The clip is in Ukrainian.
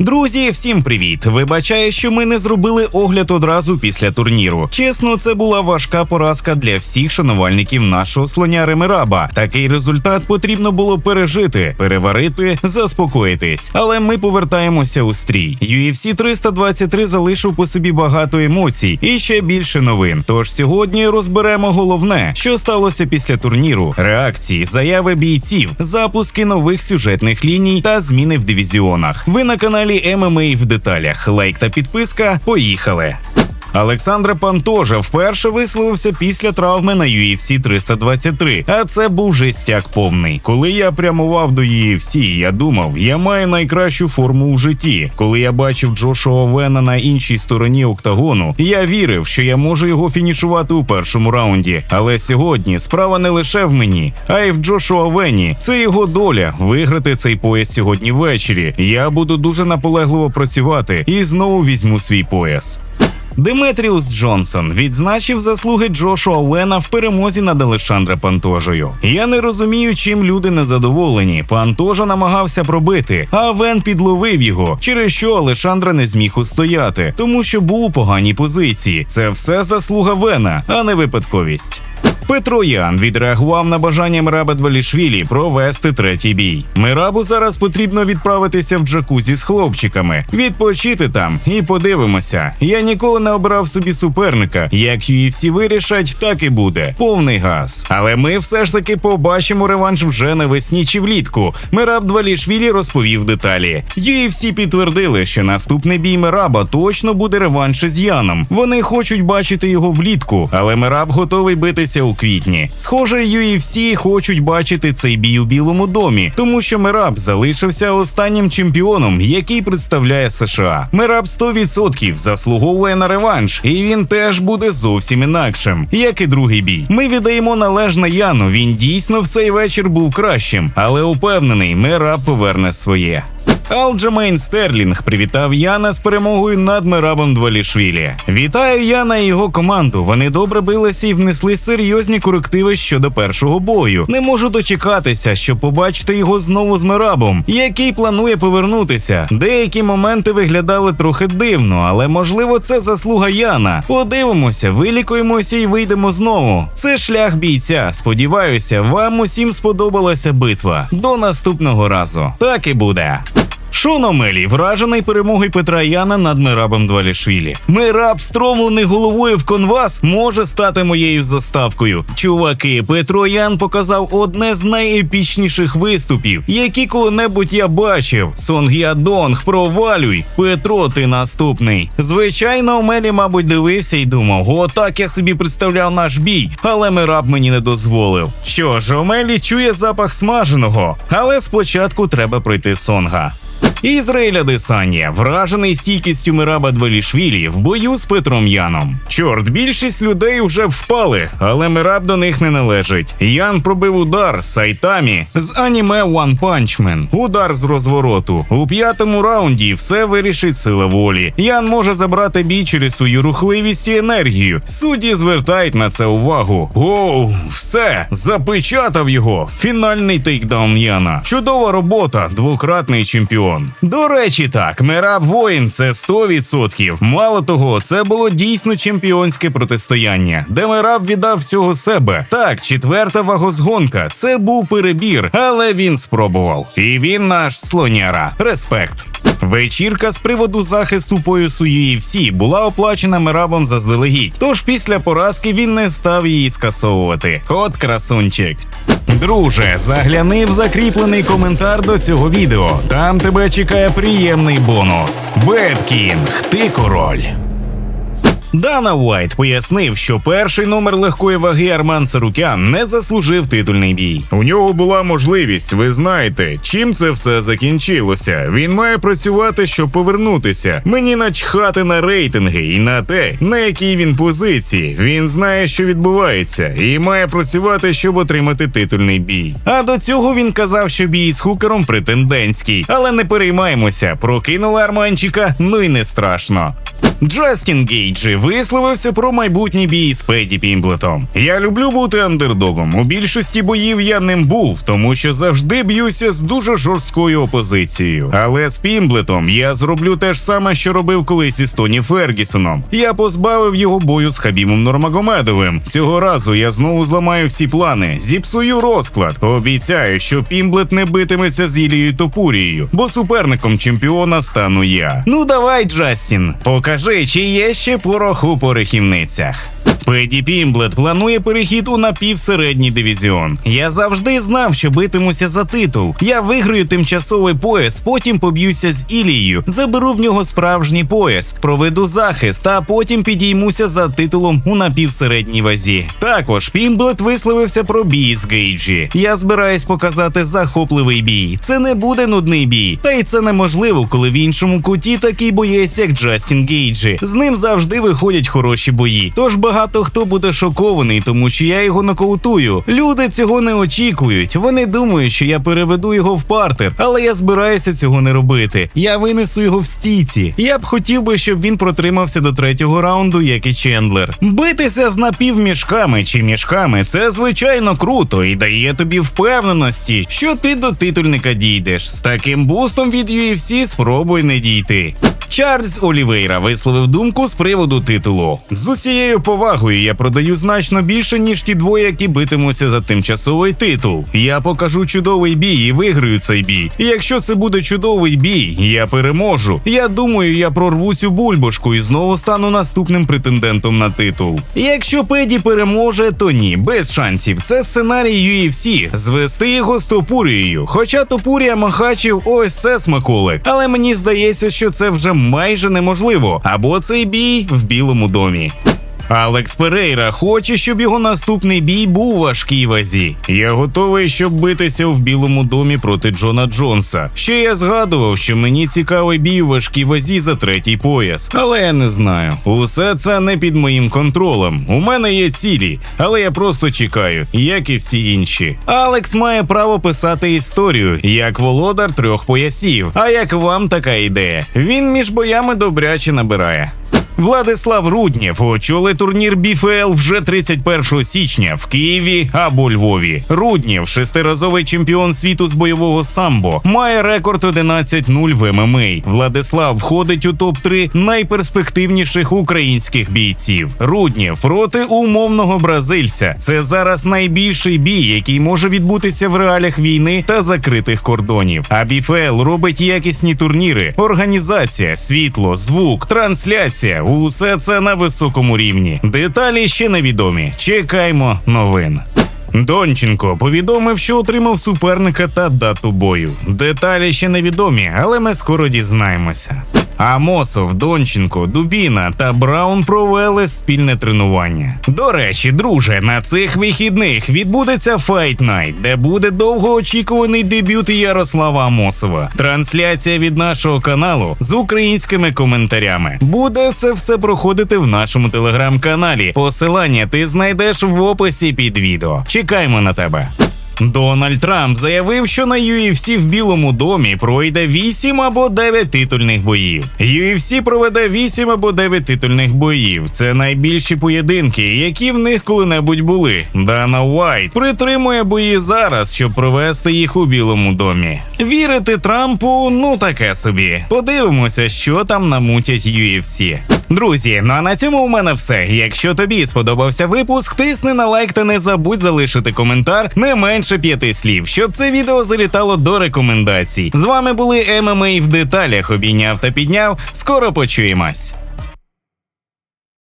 Друзі, всім привіт! Вибачаю, що ми не зробили огляд одразу після турніру. Чесно, це була важка поразка для всіх шанувальників нашого слоня Ремераба. Такий результат потрібно було пережити, переварити, заспокоїтись. Але ми повертаємося у стрій. UFC 323 залишив по собі багато емоцій і ще більше новин. Тож сьогодні розберемо головне, що сталося після турніру: реакції, заяви бійців, запуски нових сюжетних ліній та зміни в дивізіонах. Ви на каналі ММА в деталях. Лайк та підписка. Поїхали. Олександр Пантожа вперше висловився після травми на UFC 323, а це був жестяк повний. Коли я прямував до UFC, я думав, я маю найкращу форму у житті. Коли я бачив Джошуа Вена на іншій стороні октагону, я вірив, що я можу його фінішувати у першому раунді. Але сьогодні справа не лише в мені, а й в Джошуа Вені. Це його доля виграти цей пояс сьогодні ввечері. Я буду дуже наполегливо працювати і знову візьму свій пояс. Деметріус Джонсон відзначив заслуги Джошуа Уена в перемозі над Алешандре Пантожею. Я не розумію, чим люди незадоволені. Пантожа намагався пробити, а Вен підловив його, через що Алешандра не зміг устояти, тому що був у поганій позиції. Це все заслуга Вена, а не випадковість. Петро Ян відреагував на бажання Мираба Двалішвілі провести третій бій. Мирабу зараз потрібно відправитися в джакузі з хлопчиками, відпочити там і подивимося. Я ніколи не обирав собі суперника. Як UFC вирішать, так і буде. Повний газ. Але ми все ж таки побачимо реванш вже навесні чи влітку. Мираб Двалішвілі розповів деталі. UFC підтвердили, що наступний бій Мираба точно буде реванш із Яном. Вони хочуть бачити його влітку, але Мираб готовий битися у квітні. Схоже, UFC хочуть бачити цей бій у Білому домі, тому що Мераб залишився останнім чемпіоном, який представляє США. Мераб 100% заслуговує на реванш, і він теж буде зовсім інакшим, як і другий бій. Ми віддаємо належне Яну. Він дійсно в цей вечір був кращим, але упевнений, Мераб поверне своє. Алджамейн Стерлінг привітав Яна з перемогою над Мерабом Двалішвілі. Вітаю Яна і його команду. Вони добре билися і внесли серйозні корективи щодо першого бою. Не можу дочекатися, щоб побачити його знову з Мерабом, який планує повернутися. Деякі моменти виглядали трохи дивно, але можливо це заслуга Яна. Подивимося, вилікуємося і вийдемо знову. Це шлях бійця. Сподіваюся, вам усім сподобалася битва. До наступного разу. Так і буде. Шон Омелі вражений перемогою Петра Яна над Мирабом Двалішвілі. Мираб, стромлений головою в конвас, може стати моєю заставкою. Чуваки, Петро Ян показав одне з найепічніших виступів, які коли-небудь я бачив. Сонг'ядонг, провалюй. Петро, ти наступний. Звичайно, Омелі, мабуть, дивився і думав: отак я собі представляв наш бій, але Мираб мені не дозволив. Що ж, Омелі чує запах смаженого, але спочатку треба пройти сонга. Ізраїля Десанія вражений стійкістю Мираба Двалішвілі в бою з Петром Яном. Чорт, більшість людей вже впали, але Мираб до них не належить. Ян пробив удар Сайтамі з аніме One Punch Man. Удар з розвороту. У п'ятому раунді все вирішить сила волі. Ян може забрати бій через свою рухливість і енергію. Судді звертають на це увагу. Оу, все запечатав його. Фінальний тейкдаун Яна. Чудова робота, двократний чемпіон. До речі, так, Мераб воїн це 100%. Мало того, це було дійсно чемпіонське протистояння, де Мераб віддав всього себе. Так, четверта вагозгонка. Це був перебір, але він спробував. І він наш слоняра. Респект. Вечірка з приводу захисту поясу UFC була оплачена Мерабом заздалегідь. Тож після поразки він не став її скасовувати. От красунчик. Друже, загляни в закріплений коментар до цього відео. Там тебе чекає приємний бонус. Беткінг, ти король. Дана Уайт пояснив, що перший номер легкої ваги Арман Сарукян не заслужив титульний бій. У нього була можливість, ви знаєте, чим це все закінчилося. Він має працювати, щоб повернутися. Мені начхати на рейтинги і на те, на якій він позиції. Він знає, що відбувається, і має працювати, щоб отримати титульний бій. А до цього він казав, що бій з хукером претендентський, але не переймаємося. Прокинули Арманчика, ну і не страшно. Джастін Гейджі висловився про майбутній бій з Феді Пімблетом. Я люблю бути андердогом. У більшості боїв я ним був, тому що завжди б'юся з дуже жорсткою опозицією. Але з Пімблетом я зроблю те ж саме, що робив колись із Тоні Фергісоном. Я позбавив його бою з Хабімом Нормагомедовим. Цього разу я знову зламаю всі плани, зіпсую розклад. Обіцяю, що Пімблет не битиметься з Ілією Топурією, бо суперником чемпіона стану я. Ну давай, Джастін, покажи, чи є ще порох у порохівницях. Педі Пімблет планує перехід у напівсередній дивізіон. Я завжди знав, що битимуся за титул. Я виграю тимчасовий пояс, потім поб'юся з Ілією, заберу в нього справжній пояс, проведу захист, а потім підіймуся за титулом у напівсередній вазі. Також Пімблет висловився про бій з Гейджі. Я збираюсь показати захопливий бій. Це не буде нудний бій, та й це неможливо, коли в іншому куті такий боєць, як Джастін Гейджі. З ним завжди виходять хороші бої. Тож багато хто буде шокований, тому що я його нокаутую. Люди цього не очікують. Вони думають, що я переведу його в партер, але я збираюся цього не робити. Я винесу його в стійці. Я б хотів би, щоб він протримався до третього раунду, як і Чендлер. Битися з напівмішками чи мішками це звичайно круто і дає тобі впевненості, що ти до титульника дійдеш. З таким бустом від UFC спробуй не дійти. Чарльз Олівейра висловив думку з приводу титулу. З усією повагою я продаю значно більше, ніж ті двоє, які битимуться за тимчасовий титул. Я покажу чудовий бій і виграю цей бій. І якщо це буде чудовий бій, я переможу. Я думаю, я прорву цю бульбашку і знову стану наступним претендентом на титул. Якщо Педі переможе, то ні, без шансів. Це сценарій UFC. звести його з Топурією. Хоча Топурія Махачів, ось це смаколик. Але мені здається, що це вже майже неможливо. Або цей бій в Білому домі. Алекс Перейра хоче, щоб його наступний бій був важкій вазі. Я готовий, щоб битися в Білому домі проти Джона Джонса. Ще я згадував, що мені цікавий бій у важкій вазі за третій пояс, але я не знаю. Усе це не під моїм контролем. У мене є цілі, але я просто чекаю, як і всі інші. Алекс має право писати історію як володар трьох поясів. А як вам така ідея? Він між боями добряче набирає. Владислав Руднєв очолить турнір БіФЛ вже 31 січня в Києві або Львові. Руднєв, шестиразовий чемпіон світу з бойового самбо, має рекорд 11-0 в ММА. Владислав входить у топ 3 найперспективніших українських бійців. Руднєв проти умовного бразильця. Це зараз найбільший бій, який може відбутися в реаліях війни та закритих кордонів. А БіФЛ робить якісні турніри, організація, світло, звук, трансляція. Усе це на високому рівні. Деталі ще невідомі. Чекаємо новин. Донченко повідомив, що отримав суперника та дату бою. Деталі ще невідомі, але ми скоро дізнаємося. Амосов, Донченко, Дубіна та Браун провели спільне тренування. До речі, друже, на цих вихідних відбудеться Fight Night, де буде довгоочікуваний дебют Ярослава Амосова. Трансляція від нашого каналу з українськими коментарями. Буде це все проходити в нашому телеграм-каналі. Посилання ти знайдеш в описі під відео. Чекаємо на тебе. Дональд Трамп заявив, що на UFC в Білому домі пройде 8 або 9 титульних боїв. UFC проведе 8 або 9 титульних боїв. Це найбільші поєдинки, які в них коли-небудь були. Дана Уайт притримує бої зараз, щоб провести їх у Білому домі. Вірити Трампу, ну таке собі. Подивимося, що там намутять UFC. Друзі, ну а на цьому у мене все. Якщо тобі сподобався випуск, тисни на лайк та не забудь залишити коментар не менше п'яти слів, щоб це відео залітало до рекомендацій. З вами були ММА в деталях. Обійняв та підняв. Скоро почуємось.